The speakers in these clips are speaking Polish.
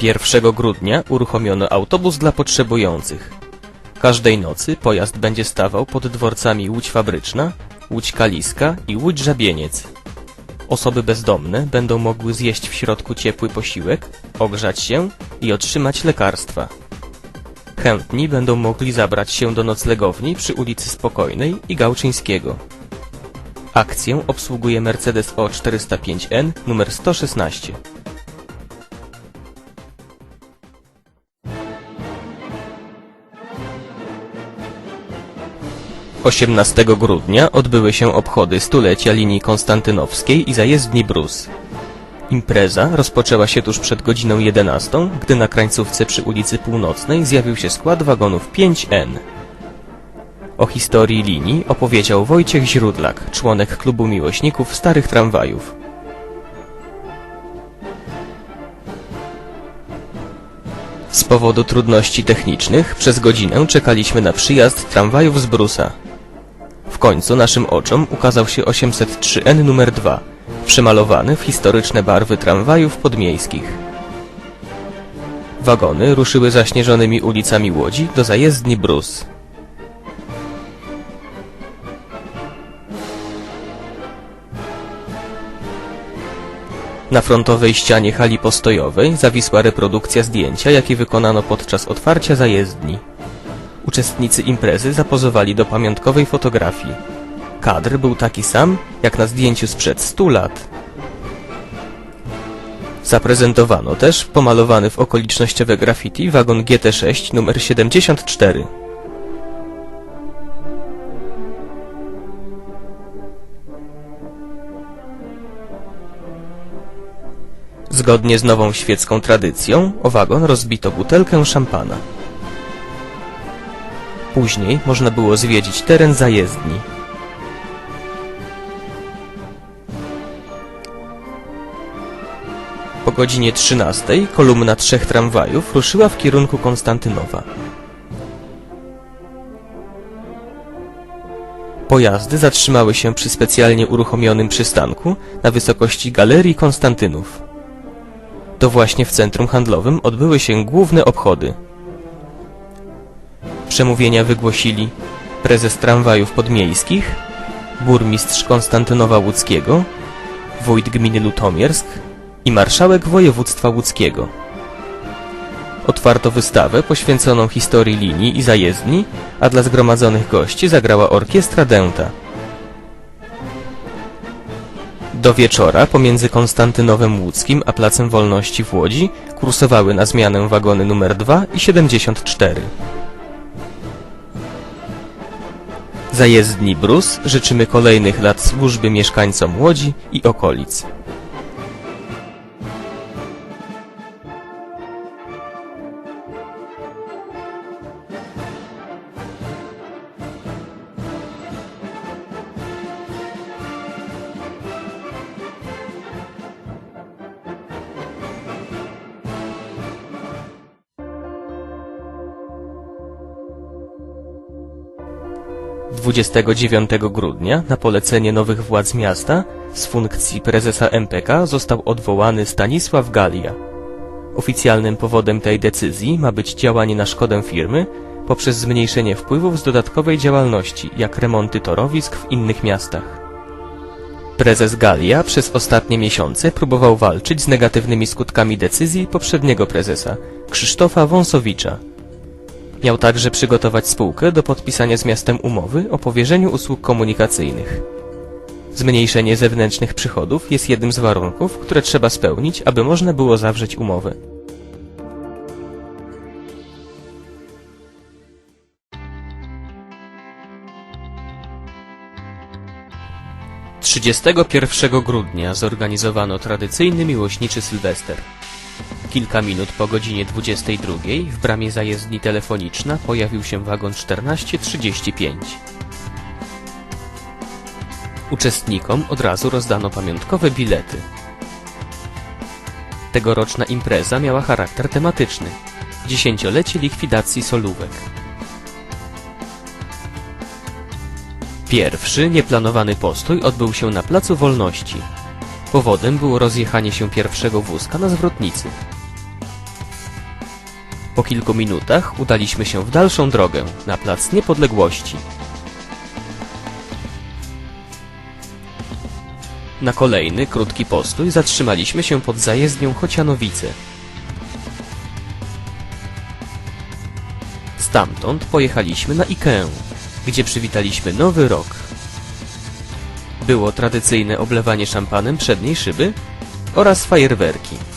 Pierwszego grudnia uruchomiono autobus dla potrzebujących. Każdej nocy pojazd będzie stawał pod dworcami Łódź Fabryczna, Łódź Kaliska i Łódź Żabieniec. Osoby bezdomne będą mogły zjeść w środku ciepły posiłek, ogrzać się i otrzymać lekarstwa. Chętni będą mogli zabrać się do noclegowni przy ulicy Spokojnej i Gałczyńskiego. Akcję obsługuje Mercedes O405N numer 116. 18 grudnia odbyły się obchody stulecia linii konstantynowskiej i zajezdni Brus. Impreza rozpoczęła się tuż przed godziną 11, gdy na krańcówce przy ulicy Północnej zjawił się skład wagonów 5N. O historii linii opowiedział Wojciech Źródlak, członek klubu miłośników starych tramwajów. Z powodu trudności technicznych przez godzinę czekaliśmy na przyjazd tramwajów z Brusa. Końcu naszym oczom ukazał się 803N numer 2, przemalowany w historyczne barwy tramwajów podmiejskich. Wagony ruszyły zaśnieżonymi ulicami Łodzi do zajezdni Brus. Na frontowej ścianie hali postojowej zawisła reprodukcja zdjęcia, jakie wykonano podczas otwarcia zajezdni. Uczestnicy imprezy zapozowali do pamiątkowej fotografii. Kadr był taki sam, jak na zdjęciu sprzed 100 lat. Zaprezentowano też pomalowany w okolicznościowe graffiti wagon GT6 numer 74. Zgodnie z nową świecką tradycją, o wagon rozbito butelkę szampana. Później można było zwiedzić teren zajezdni. Po godzinie 13 kolumna trzech tramwajów ruszyła w kierunku Konstantynowa. Pojazdy zatrzymały się przy specjalnie uruchomionym przystanku na wysokości Galerii Konstantynów. To właśnie w centrum handlowym odbyły się główne obchody. Przemówienia wygłosili prezes tramwajów podmiejskich, burmistrz Konstantynowa Łódzkiego, wójt gminy Lutomiersk i marszałek województwa łódzkiego. Otwarto wystawę poświęconą historii linii i zajezdni, a dla zgromadzonych gości zagrała orkiestra Dęta. Do wieczora pomiędzy Konstantynowem Łódzkim a Placem Wolności w Łodzi kursowały na zmianę wagony numer 2 i 74. Zajezdni Brus życzymy kolejnych lat służby mieszkańcom Łodzi i okolic. Dwudziestego dziewiątego grudnia na polecenie nowych władz miasta z funkcji prezesa MPK został odwołany Stanisław Galia. Oficjalnym powodem tej decyzji ma być działanie na szkodę firmy poprzez zmniejszenie wpływów z dodatkowej działalności, jak remonty torowisk w innych miastach. Prezes Galia przez ostatnie miesiące próbował walczyć z negatywnymi skutkami decyzji poprzedniego prezesa, Krzysztofa Wąsowicza. Miał także przygotować spółkę do podpisania z miastem umowy o powierzeniu usług komunikacyjnych. Zmniejszenie zewnętrznych przychodów jest jednym z warunków, które trzeba spełnić, aby można było zawrzeć umowę. Trzydziestego pierwszego grudnia zorganizowano tradycyjny miłośniczy Sylwester. Kilka minut po godzinie 22 w bramie zajezdni telefoniczna pojawił się wagon 1435. Uczestnikom od razu rozdano pamiątkowe bilety. Tegoroczna impreza miała charakter tematyczny. Dziesięciolecie likwidacji solówek. Pierwszy, nieplanowany postój odbył się na Placu Wolności. Powodem było rozjechanie się pierwszego wózka na zwrotnicy. Po kilku minutach udaliśmy się w dalszą drogę, na Plac Niepodległości. Na kolejny, krótki postój zatrzymaliśmy się pod zajezdnią Chocianowice. Stamtąd pojechaliśmy na Ikeę, gdzie przywitaliśmy nowy rok. Było tradycyjne oblewanie szampanem przedniej szyby oraz fajerwerki.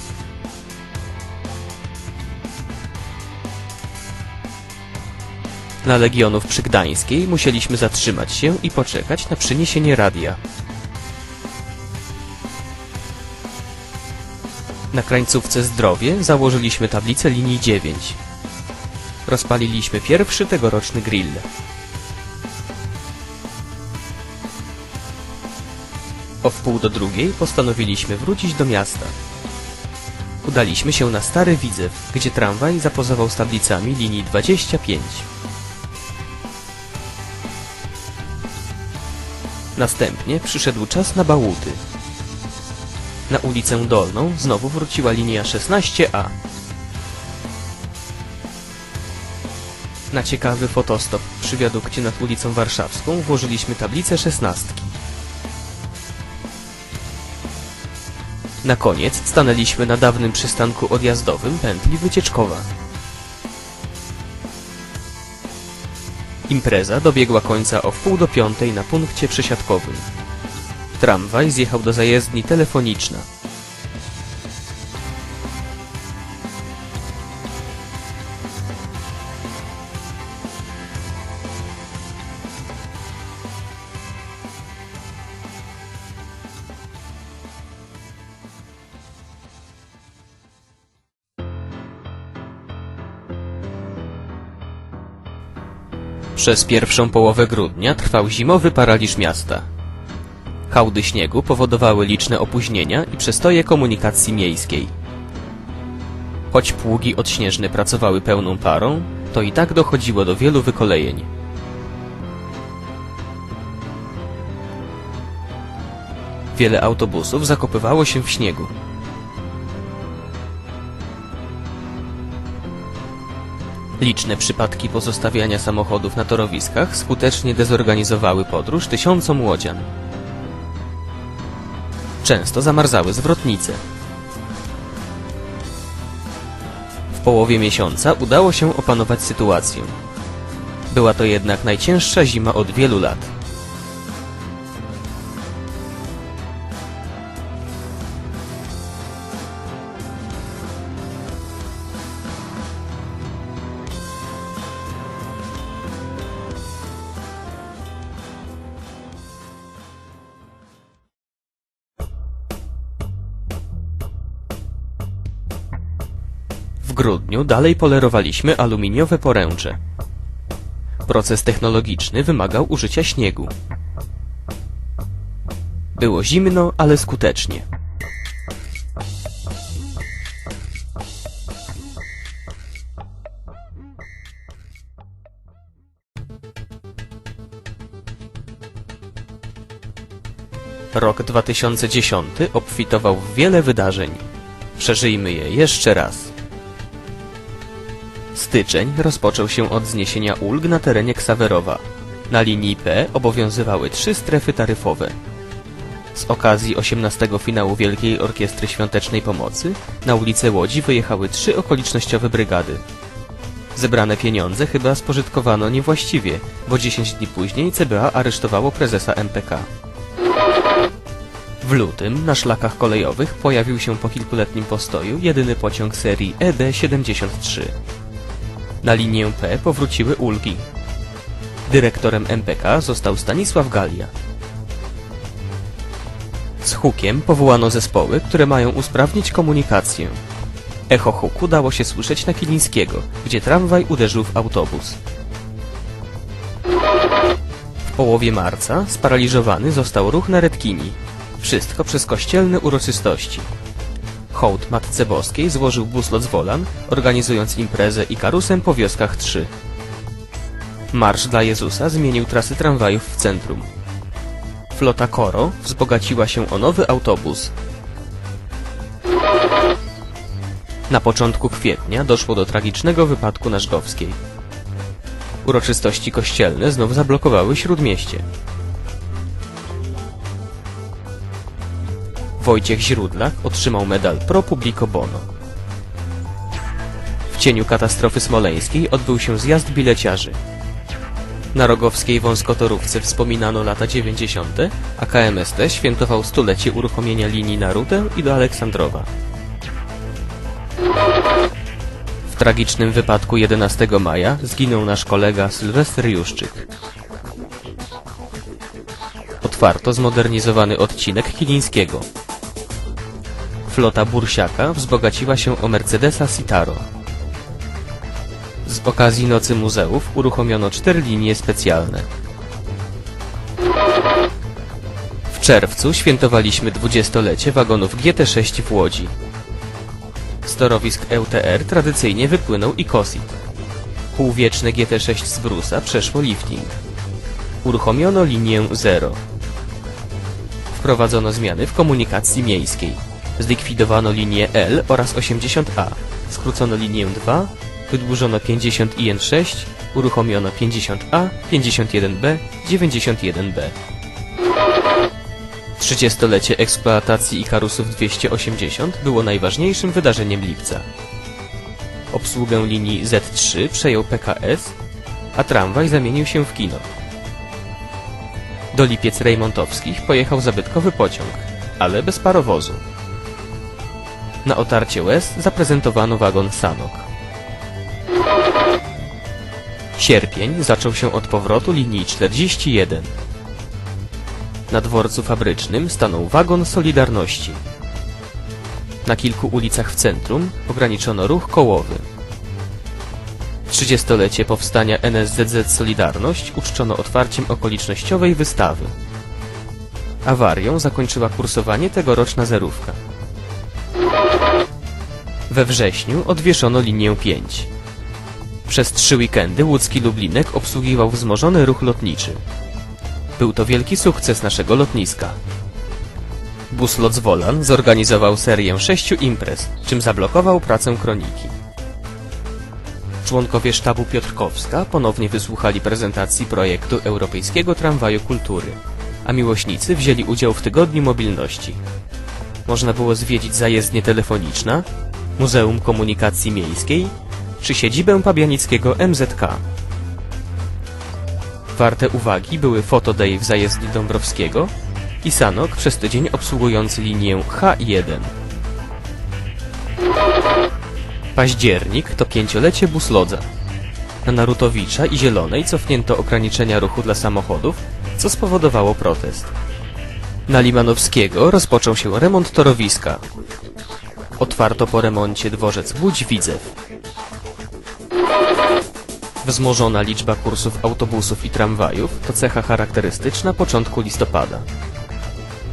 Na Legionów przy Gdańskiej musieliśmy zatrzymać się i poczekać na przyniesienie radia. Na krańcówce Zdrowie założyliśmy tablicę linii 9. Rozpaliliśmy pierwszy tegoroczny grill. O wpół do drugiej postanowiliśmy wrócić do miasta. Udaliśmy się na Stary Widzew, gdzie tramwaj zapozował z tablicami linii 25. Następnie przyszedł czas na bałuty. Na ulicę Dolną znowu wróciła linia 16A. Na ciekawy fotostop przy wiadukcie nad ulicą Warszawską włożyliśmy tablicę szesnastki. Na koniec stanęliśmy na dawnym przystanku odjazdowym pętli Wycieczkowa. Impreza dobiegła końca o wpół do piątej na punkcie przesiadkowym. Tramwaj zjechał do zajezdni telefoniczna. Przez pierwszą połowę grudnia trwał zimowy paraliż miasta. Hałdy śniegu powodowały liczne opóźnienia i przestoje komunikacji miejskiej. Choć pługi odśnieżne pracowały pełną parą, to i tak dochodziło do wielu wykolejeń. Wiele autobusów zakopywało się w śniegu. Liczne przypadki pozostawiania samochodów na torowiskach skutecznie dezorganizowały podróż tysiącom łodzian. Często zamarzały zwrotnice. W połowie miesiąca udało się opanować sytuację. Była to jednak najcięższa zima od wielu lat. W grudniu dalej polerowaliśmy aluminiowe poręcze. Proces technologiczny wymagał użycia śniegu. Było zimno, ale skutecznie. Rok 2010 obfitował w wiele wydarzeń. Przeżyjmy je jeszcze raz. Styczeń rozpoczął się od zniesienia ulg na terenie Ksawerowa. Na linii P obowiązywały trzy strefy taryfowe. Z okazji 18 finału Wielkiej Orkiestry Świątecznej Pomocy na ulicę Łodzi wyjechały trzy okolicznościowe brygady. Zebrane pieniądze chyba spożytkowano niewłaściwie, bo 10 dni później CBA aresztowało prezesa MPK. W lutym na szlakach kolejowych pojawił się po kilkuletnim postoju jedyny pociąg serii E ED-73. Na linię P powróciły ulgi. Dyrektorem MPK został Stanisław Galia. Z hukiem powołano zespoły, które mają usprawnić komunikację. Echo huku dało się słyszeć na Kilińskiego, gdzie tramwaj uderzył w autobus. W połowie marca sparaliżowany został ruch na Redkini. Wszystko przez kościelne uroczystości. Hołd Matce Boskiej złożył Busloc Wolan, organizując imprezę i karusem po wioskach 3. Marsz dla Jezusa zmienił trasy tramwajów w centrum. Flota Koro wzbogaciła się o nowy autobus. Na początku kwietnia doszło do tragicznego wypadku na Żgowskiej. Uroczystości kościelne znów zablokowały śródmieście. Wojciech Źródlak otrzymał medal Pro Publico Bono. W cieniu katastrofy smoleńskiej odbył się zjazd bileciarzy. Na rogowskiej wąskotorówce wspominano lata 90., a KMST świętował stulecie uruchomienia linii na Rutę i do Aleksandrowa. W tragicznym wypadku 11 maja zginął nasz kolega Sylwester Juszczyk. Otwarto zmodernizowany odcinek Kilińskiego. Flota Bursiaka wzbogaciła się o Mercedesa Citaro. Z okazji Nocy Muzeów uruchomiono cztery linie specjalne. W czerwcu świętowaliśmy dwudziestolecie wagonów GT6 w Łodzi. Z torowisk EUTR tradycyjnie wypłynął i Kosit. Półwieczne GT6 z Brusa przeszło lifting. Uruchomiono linię 0. Wprowadzono zmiany w komunikacji miejskiej. Zlikwidowano linię L oraz 80A. Skrócono linię 2, wydłużono 50 i N6, uruchomiono 50A, 51B, 91B. 30-lecie eksploatacji Ikarusów 280 było najważniejszym wydarzeniem lipca. Obsługę linii Z3 przejął PKS, a tramwaj zamienił się w kino. Do Lipiec Rejmontowskich pojechał zabytkowy pociąg, ale bez parowozu. Na otarcie łez zaprezentowano wagon Sanok. Sierpień zaczął się od powrotu linii 41. Na dworcu fabrycznym stanął wagon Solidarności. Na kilku ulicach w centrum ograniczono ruch kołowy. 30-lecie powstania NSZZ Solidarność uczczono otwarciem okolicznościowej wystawy. Awarią zakończyła kursowanie tegoroczna zerówka. We wrześniu odwieszono linię 5. Przez trzy weekendy łódzki Lublinek obsługiwał wzmożony ruch lotniczy. Był to wielki sukces naszego lotniska. Bus Wolan zorganizował serię sześciu imprez, czym zablokował pracę kroniki. Członkowie sztabu Piotrkowska ponownie wysłuchali prezentacji projektu Europejskiego Tramwaju Kultury, a miłośnicy wzięli udział w Tygodniu Mobilności. Można było zwiedzić zajezdnię telefoniczna, Muzeum Komunikacji Miejskiej czy siedzibę Pabianickiego MZK. Warte uwagi były Fotoday w zajezdni Dąbrowskiego i Sanok przez tydzień obsługujący linię H1. Październik to pięciolecie Buslodza. Na Narutowicza i Zielonej cofnięto ograniczenia ruchu dla samochodów, co spowodowało protest. Na Limanowskiego rozpoczął się remont torowiska. Otwarto po remoncie dworzec Łódź-Widzew. Wzmożona liczba kursów autobusów i tramwajów to cecha charakterystyczna początku listopada.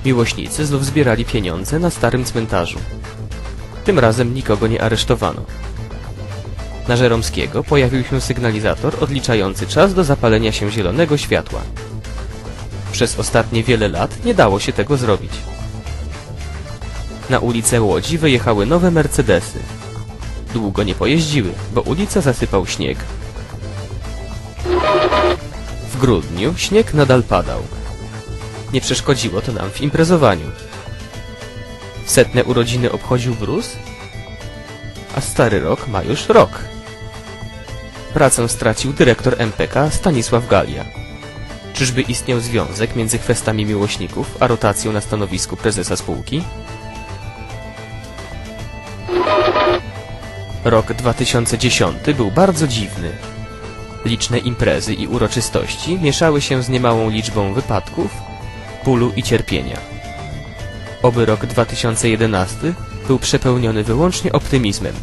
Miłośnicy znów zbierali pieniądze na starym cmentarzu. Tym razem nikogo nie aresztowano. Na Żeromskiego pojawił się sygnalizator odliczający czas do zapalenia się zielonego światła. Przez ostatnie wiele lat nie dało się tego zrobić. Na ulicę Łodzi wyjechały nowe Mercedesy. Długo nie pojeździły, bo ulica zasypał śnieg. W grudniu śnieg nadal padał. Nie przeszkodziło to nam w imprezowaniu. Setne urodziny obchodził Brus, a stary rok ma już rok. Pracę stracił dyrektor MPK Stanisław Galia. Czyżby istniał związek między kwestami miłośników a rotacją na stanowisku prezesa spółki? Rok 2010 był bardzo dziwny. Liczne imprezy i uroczystości mieszały się z niemałą liczbą wypadków, bólu i cierpienia. Oby rok 2011 był przepełniony wyłącznie optymizmem.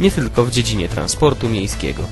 Nie tylko w dziedzinie transportu miejskiego.